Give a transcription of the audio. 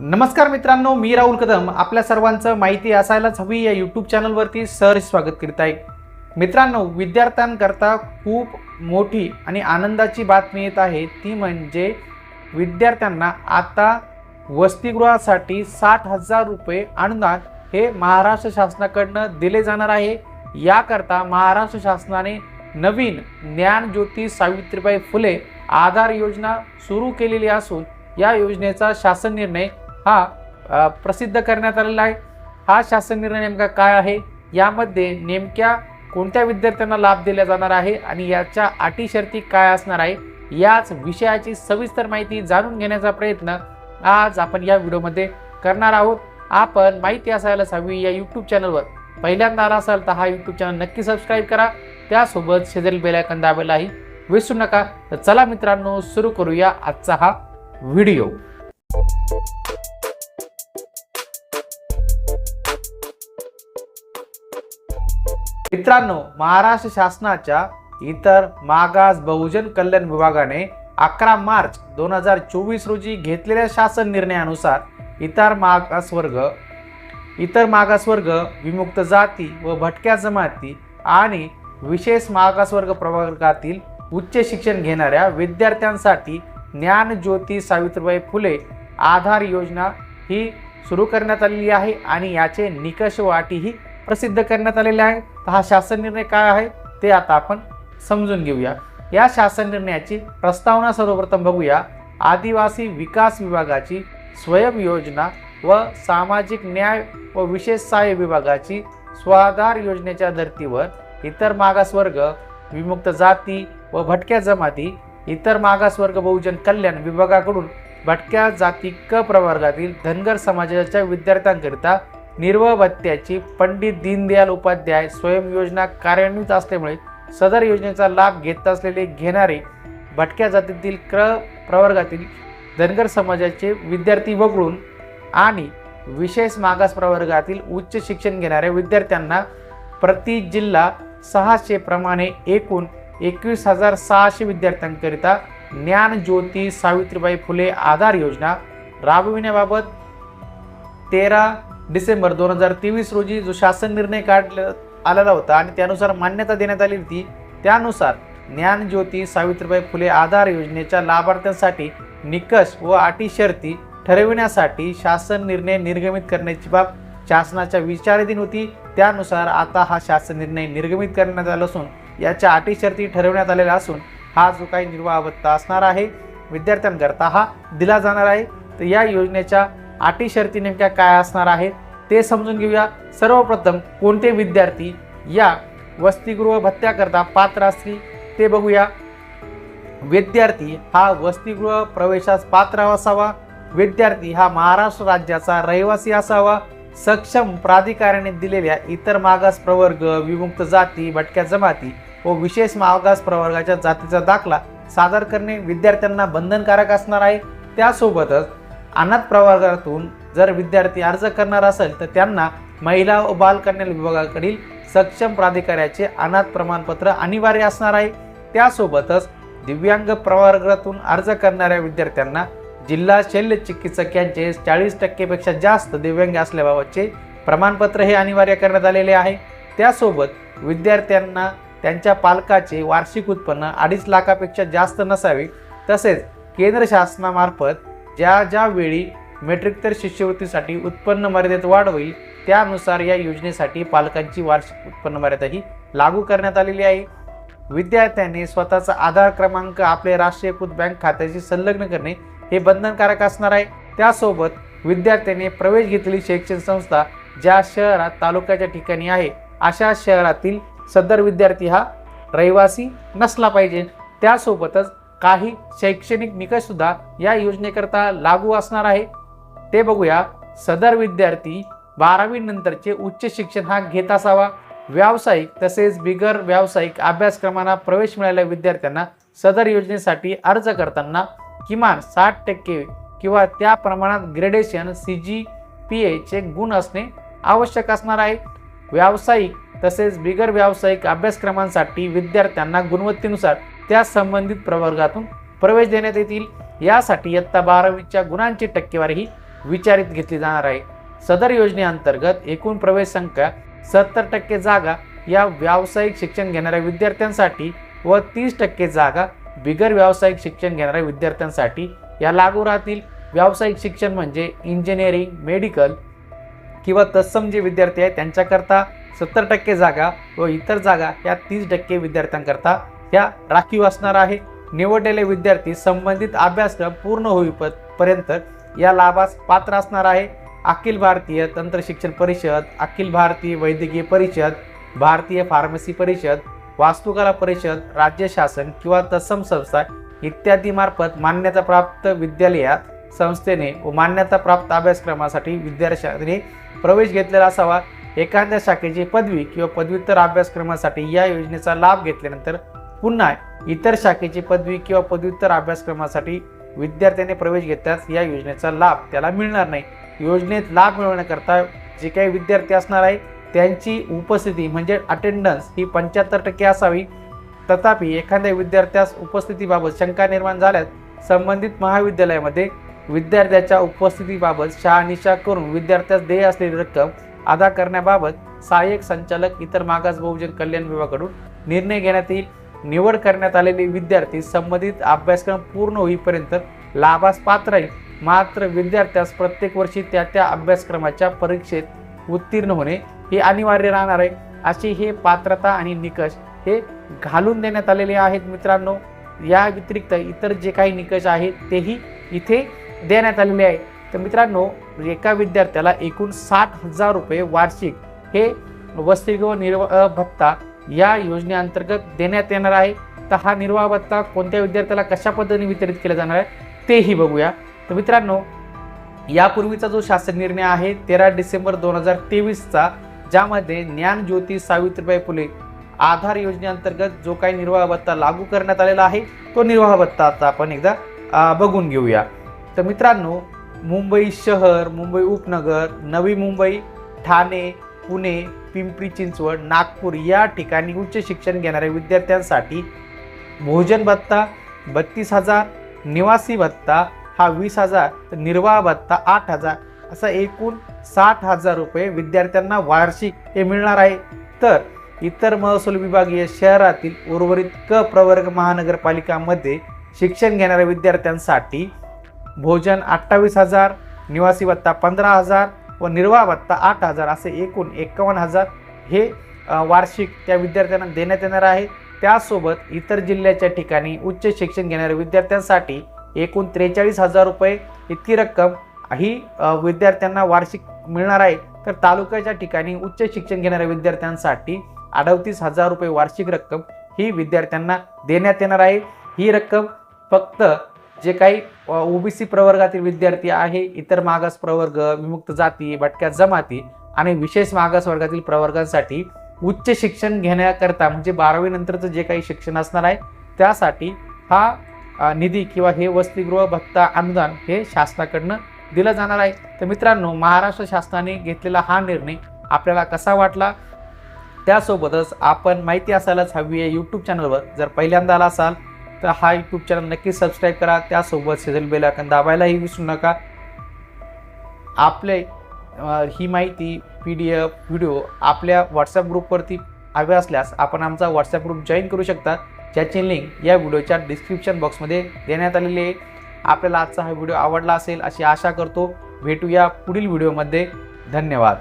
नमस्कार मित्रांनो मी राहुल कदम. आपल्या सर्वांचं माहिती असायलाच हवी या यूट्यूब चॅनलवरती सर स्वागत करीत आहे मित्रांनो विद्यार्थ्यांकरता खूप मोठी आणि आनंदाची बातमी येत आहे. ती म्हणजे विद्यार्थ्यांना आता वसतिगृहासाठी साठ हजार रुपये अनुदान हे महाराष्ट्र शासनाकडनं दिले जाणार आहे. याकरता महाराष्ट्र शासनाने नवीन ज्ञानज्योती सावित्रीबाई फुले आधार योजना सुरू केलेली असून या योजनेचा शासन निर्णय हा प्रसिद्ध करण्यात आलेला आहे. हा शासन निर्णय नेमका काय आहे? यामध्ये नेमक्या कोणत्या विद्यार्थ्यांना लाभ दिला जाणार आहे आणि याच्या अटी शर्ती काय असणार आहे? याच विषयाची सविस्तर माहिती जाणून घेण्याचा प्रयत्न आज आपण या व्हिडिओमध्ये करणार आहोत. आपण माहिती असायलाच हवी या यूट्यूब चॅनलवर पहिल्यांदा आला असाल तर हा यूट्यूब चॅनल नक्की सबस्क्राईब करा. त्यासोबत शेजारी बेलायकन दाबायलाही विसरू नका. तर चला मित्रांनो सुरू करूया आजचा हा व्हिडिओ मित्रांनो महाराष्ट्र शासनाच्या इतर मागास बहुजन कल्याण विभागाने अकरा मार्च दोन हजार चोवीस रोजी घेतलेल्या शासन निर्णयानुसार इतर मागासवर्ग इतर मागासवर्ग विमुक्त जाती व भटक्या जमाती आणि विशेष मागासवर्ग प्रवर्गातील उच्च शिक्षण घेणाऱ्या विद्यार्थ्यांसाठी ज्ञानज्योती सावित्रीबाई फुले आधार योजना ही सुरू करण्यात आलेली आहे आणि याचे निकष प्रसिद्ध करण्यात आलेले आहे. तर हा शासन निर्णय काय आहे? ते आता आपण समजून घेऊया. या शासन निर्णयाची प्रस्तावना सर्वप्रथम बघूया. आदिवासी विकास विभागाची स्वयं योजना व सामाजिक न्याय व विशेष सहाय्य विभागाची स्वाधार योजनेच्या धर्तीवर इतर मागासवर्ग विमुक्त जाती व भटक्या जमाती इतर मागासवर्ग बहुजन कल्याण विभागाकडून भटक्या जाती क प्रवर्गातील धनगर समाजाच्या विद्यार्थ्यांकरिता निर्वाह भत्त्याची पंडित दीनदयाल उपाध्याय स्वयं योजना कार्यान्वित असल्यामुळे सदर योजनेचा लाभ घेत असलेले घेणारे भटक्या जातीतील क्र प्रवर्गातील धनगर समाजाचे विद्यार्थी वगळून आणि विशेष मागास प्रवर्गातील उच्च शिक्षण घेणाऱ्या विद्यार्थ्यांना प्रति जिल्हा सहाशे प्रमाणे एकूण एकवीस हजार सहाशे विद्यार्थ्यांकरिता ज्ञानज्योती सावित्रीबाई फुले आधार योजना राबविण्याबाबत तेरा डिसेंबर दोन हजार तेवीस रोजी जो शासन निर्णय काढला आलेला होता आणि त्यानुसार मान्यता देण्यात आली होती त्यानुसार ज्ञानज्योती सावित्रीबाई फुले आधार योजनेच्या लाभार्थ्यांसाठी निकष व अटी शर्ती ठरविण्यासाठी शासन निर्णय निर्गमित करण्याची बाब शासनाच्या विचाराधीन होती. त्यानुसार आता हा शासन निर्णय निर्गमित करण्यात आला असून याच्या अटी शर्ती ठरवण्यात आलेल्या असून हा जो काही निर्वाह भत्ता असणार आहे विद्यार्थ्यांकरता हा दिला जाणार आहे. तर या योजनेच्या अटी शर्ती नेमक्या काय असणार आहेत ते समजून घेऊया. सर्वप्रथम कोणते विद्यार्थी या वसतिगृह भत्त्याकरता पात्र असतील ते बघूया. विद्यार्थी हा वसतिगृह प्रवेशास पात्र असावा. विद्यार्थी हा महाराष्ट्र राज्याचा रहिवासी असावा. सक्षम प्राधिकाऱ्याने दिलेल्या इतर मागास प्रवर्ग विमुक्त जाती भटक्या जमाती व विशेष मागास प्रवर्गाच्या जातीचा दाखला सादर करणे विद्यार्थ्यांना बंधनकारक असणार आहे. त्यासोबतच अनाथ प्रवर्गातून जर विद्यार्थी अर्ज करणार असेल तर त्यांना महिला व बालकल्याण विभागाकडील सक्षम प्राधिकाऱ्याचे अनाथ प्रमाणपत्र अनिवार्य असणार आहे. त्यासोबतच दिव्यांग प्रवर्गातून अर्ज करणाऱ्या विद्यार्थ्यांना जिल्हा शल्य चिकित्सक चाळीस टक्केपेक्षा जास्त दिव्यांग असल्याबाबतचे प्रमाणपत्र हे अनिवार्य करण्यात आलेले आहे. त्यासोबत विद्यार्थ्यांना त्यांच्या पालकाचे वार्षिक उत्पन्न अडीच लाखापेक्षा जास्त नसावे. तसेच केंद्र शासनामार्फत ज्या ज्या वेळी मेट्रिकतर शिष्यवृत्तीसाठी उत्पन्न मर्यादेत वाढ होईल त्यानुसार या योजनेसाठी पालकांची वार्षिक उत्पन्न मर्यादा ही लागू करण्यात आलेली आहे. विद्यार्थ्यांनी स्वतःचा आधार क्रमांक आपले राष्ट्रीयकृत बँक खात्याशी संलग्न करणे हे बंधनकारक असणार आहे. त्यासोबत विद्यार्थ्यांनी प्रवेश घेतलेली शैक्षणिक संस्था ज्या शहरात तालुक्याच्या ठिकाणी आहे अशा शहरातील सदर विद्यार्थी हा रहिवासी नसला पाहिजे. त्यासोबतच काही शैक्षणिक निकष सुद्धा या योजनेकरता लागू असणार आहे. ते बघूया. सदर विद्यार्थी बारावी नंतरचे उच्च शिक्षण हा घेत असावा. व्यावसायिक तसेच बिगर व्यावसायिक अभ्यासक्रमांना प्रवेश मिळालेल्या विद्यार्थ्यांना सदर योजनेसाठी अर्ज करताना किमान साठ टक्के किंवा त्या प्रमाणात ग्रेडेशन सी जी पी एचे गुण असणे आवश्यक असणार आहे. व्यावसायिक तसेच बिगर व्यावसायिक अभ्यासक्रमांसाठी विद्यार्थ्यांना गुणवत्तेनुसार त्या संबंधित प्रवर्गातून प्रवेश देण्यात येतील. यासाठी इयत्ता बारावीच्या गुणांची टक्केवारी ही विचारित घेतली जाणार आहे. सदर योजनेअंतर्गत एकूण प्रवेश संख्या सत्तर टक्के जागा या व्यावसायिक शिक्षण घेणाऱ्या विद्यार्थ्यांसाठी व तीस टक्के जागा बिगर व्यावसायिक शिक्षण घेणाऱ्या विद्यार्थ्यांसाठी या लागू राहतील. व्यावसायिक शिक्षण म्हणजे इंजिनिअरिंग मेडिकल किंवा तत्सम जे विद्यार्थी आहेत त्यांच्याकरता सत्तर टक्के जागा व इतर जागा या तीस टक्के विद्यार्थ्यांकरता या राखीव असणार आहे. निवडलेले विद्यार्थी संबंधित अभ्यासक्रम पूर्ण होईपर्यंत या लाभास पात्र असणार आहे. अखिल भारतीय तंत्र शिक्षण परिषद अखिल भारतीय वैद्यकीय परिषद भारतीय फार्मसी परिषद वास्तुकला परिषद राज्य शासन किंवा तत्सम संस्था इत्यादी मार्फत मान्यता प्राप्त विद्यालयात संस्थेने व मान्यता प्राप्त अभ्यासक्रमासाठी विद्यार्थ्यांनी प्रवेश घेतलेला असावा. एखाद्या शाखेची पदवी किंवा पदव्युत्तर अभ्यासक्रमासाठी या योजनेचा लाभ घेतल्यानंतर पुन्हा इतर शाखेची पदवी किंवा पदव्युत्तर अभ्यासक्रमासाठी विद्यार्थ्याने प्रवेश घेतल्यास या योजनेचा लाभ त्याला मिळणार नाही. योजनेत लाभ मिळवण्याकरता जे काही विद्यार्थी असणार आहे त्यांची उपस्थिती म्हणजे अटेंडन्स ही पंच्याहत्तर टक्के असावी. तथापि एखाद्या विद्यार्थ्यास उपस्थितीबाबत शंका निर्माण झाल्यास संबंधित महाविद्यालयामध्ये विद्यार्थ्याच्या उपस्थितीबाबत शहानिशा करून विद्यार्थ्यास देय असलेली रक्कम अदा करण्याबाबत सहाय्यक संचालक इतर मागास बहुजन कल्याण विभागाकडून निर्णय घेण्यात येईल. निवड करण्यात आलेले विद्यार्थी संबंधित अभ्यासक्रम पूर्ण होईपर्यंत लाभास पात्र आहे मात्र विद्यार्थ्यास प्रत्येक वर्षी त्या त्या अभ्यासक्रमाच्या परीक्षेत उत्तीर्ण होणे हे अनिवार्य राहणार आहे. अशी हे पात्रता आणि निकष हे घालून देण्यात आलेले आहेत मित्रांनो. या व्यतिरिक्त इतर जे काही निकष आहेत तेही इथे देण्यात आलेले आहे. तर मित्रांनो एका विद्यार्थ्याला एकूण साठ हजार रुपये वार्षिक हे वसतिगृह निर्वाह भत्ता या योजनेअंतर्गत देण्यात येणार आहे. तर हा निर्वाह भत्ता कोणत्या विद्यार्थ्याला कशा पद्धतीने वितरित केला जाणार आहे तेही बघूया. तर मित्रांनो यापूर्वीचा जो शासन निर्णय आहे तेरा डिसेंबर दोन हजार तेवीसचा ज्यामध्ये ज्ञानज्योती सावित्रीबाई फुले आधार योजनेअंतर्गत जो काही निर्वाह भत्ता लागू करण्यात आलेला आहे तो निर्वाह भत्ता आता आपण एकदा बघून घेऊया. तर मित्रांनो मुंबई शहर मुंबई उपनगर नवी मुंबई ठाणे पुणे पिंपरी चिंचवड नागपूर या ठिकाणी उच्च शिक्षण घेणाऱ्या विद्यार्थ्यांसाठी भोजन भत्ता बत्तीस हजार निवासी भत्ता हा वीस हजार तर निर्वाह भत्ता आठ हजार असा एकूण साठ हजार रुपये विद्यार्थ्यांना वार्षिक हे मिळणार आहे. तर इतर महसूल विभागीय शहरातील उर्वरित क प्रवर्ग महानगरपालिकामध्ये शिक्षण घेणाऱ्या विद्यार्थ्यांसाठी भोजन अठ्ठावीस हजार निवासी भत्ता पंधरा हजार व निर्वाह भत्ता आठ हजार असे एकूण एकावन्न हजार हे वार्षिक त्या विद्यार्थ्यांना देण्यात येणार आहे. त्यासोबत इतर जिल्ह्याच्या ठिकाणी उच्च शिक्षण घेणाऱ्या विद्यार्थ्यांसाठी एकूण त्रेचाळीस हजार रुपये इतकी रक्कम ही विद्यार्थ्यांना वार्षिक मिळणार आहे. तर तालुक्याच्या ठिकाणी उच्च शिक्षण घेणाऱ्या विद्यार्थ्यांसाठी अडतीस हजार रुपये वार्षिक रक्कम ही विद्यार्थ्यांना देण्यात येणार आहे. ही रक्कम फक्त जे काही ओबीसी प्रवर्गातील विद्यार्थी आहे इतर मागास प्रवर्ग विमुक्त जाती भटक्या जमाती आणि विशेष मागास वर्गातील प्रवर्गांसाठी उच्च शिक्षण घेण्याकरता म्हणजे बारावी नंतरचं जे काही शिक्षण असणार आहे त्यासाठी हा निधी किंवा हे वसतिगृह भत्ता अनुदान हे शासनाकडनं दिलं जाणार आहे. तर मित्रांनो महाराष्ट्र शासनाने घेतलेला हा निर्णय आपल्याला कसा वाटला? त्यासोबतच आपण माहिती असायलाच हवी आहे यूट्यूब चॅनलवर जर पहिल्यांदा आला असाल तर हा यूट्यूब चॅनल नक्की सबस्क्राईब करा. त्यासोबत शेजारी बेल आयकन दाबायलाही विसरू नका. आपले ही माहिती पी डी एफ व्हिडिओ आपल्या व्हॉट्सअप ग्रुपवरती हवे असल्यास आपण आमचा व्हॉट्सअप ग्रुप जॉईन करू शकता. ज्याची लिंक या व्हिडिओच्या डिस्क्रिप्शन बॉक्समध्ये देण्यात आलेली आहे. आपल्याला आजचा हा व्हिडिओ आवडला असेल अशी आशा करतो. भेटूया पुढील व्हिडिओमध्ये धन्यवाद.